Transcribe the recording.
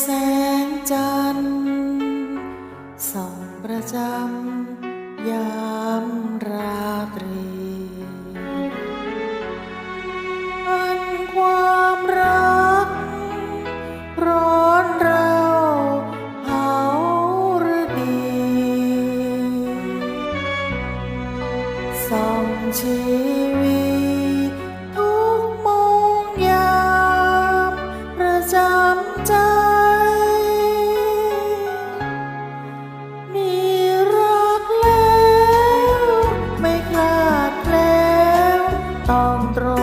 แสงจันทร์ส่องประจำยามราตรีอันความรัก ร้อนเราเผาฤดีส่องชีวิต encontró